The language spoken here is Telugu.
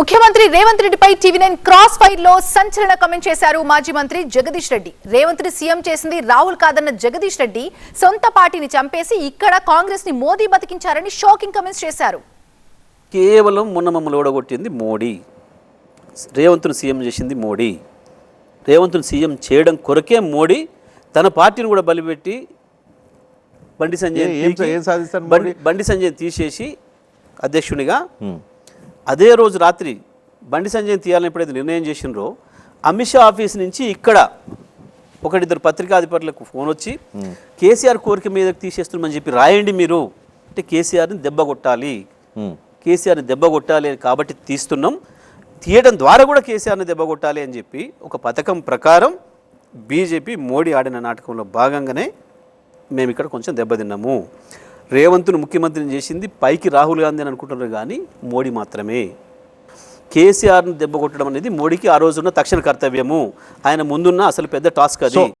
ముఖ్యమంత్రి రేవంత్ రెడ్డిపై టీవీ నైన్ క్రాస్ ఫైర్లో సంచలన కమెంట్ చేశారు మాజీ మంత్రి జగదీష్ రెడ్డి. రేవంత్ని సీఎం చేసింది రాహుల్ కాదన్న జగదీష్ రెడ్డి సొంత పార్టీని చంపేసి ఇక్కడ కాంగ్రెస్ని మోదీ బతికించారని షాకింగ్ కమెంట్స్ చేశారు. కేవలం మొన్న మమ్మల్ని ఓడగొట్టింది మోడీ. రేవంత్ను సీఎం చేసింది మోడీ. రేవంత్ను సీఎం చేయడం కొరకే మోడీ తన పార్టీని కూడా బలిపెట్టి బండి సంజయ్ బండి సంజయ్ తీసేసి అధ్యక్షునిగా అదే రోజు రాత్రి బండి సంజయ్ తీయాలని ఎప్పుడైతే నిర్ణయం చేసినరో అమిత్ షా ఆఫీస్ నుంచి ఇక్కడ ఒకటిద్దరు పత్రికాధిపతులకు ఫోన్ వచ్చి కేసీఆర్ కోరిక మీదకి తీసేస్తున్నామని చెప్పి రాయండి మీరు. అంటే కేసీఆర్ని దెబ్బ కొట్టాలి. కేసీఆర్ని దెబ్బ కొట్టాలి అని కాబట్టి తీస్తున్నాం. తీయడం ద్వారా కూడా కేసీఆర్ని దెబ్బ కొట్టాలి అని చెప్పి ఒక పథకం ప్రకారం బీజేపీ మోడీ ఆడిన నాటకంలో భాగంగానే మేము ఇక్కడ కొంచెం దెబ్బతిన్నాము. రేవంత్ను ముఖ్యమంత్రిని చేసింది పైకి రాహుల్ గాంధీ అని అనుకుంటున్నారు కానీ మోడీ మాత్రమే. కేసీఆర్ని దెబ్బ కొట్టడం అనేది మోడీకి ఆ రోజున్న తక్షణ కర్తవ్యము. ఆయన ముందున్న అసలు పెద్ద టాస్క్ అది.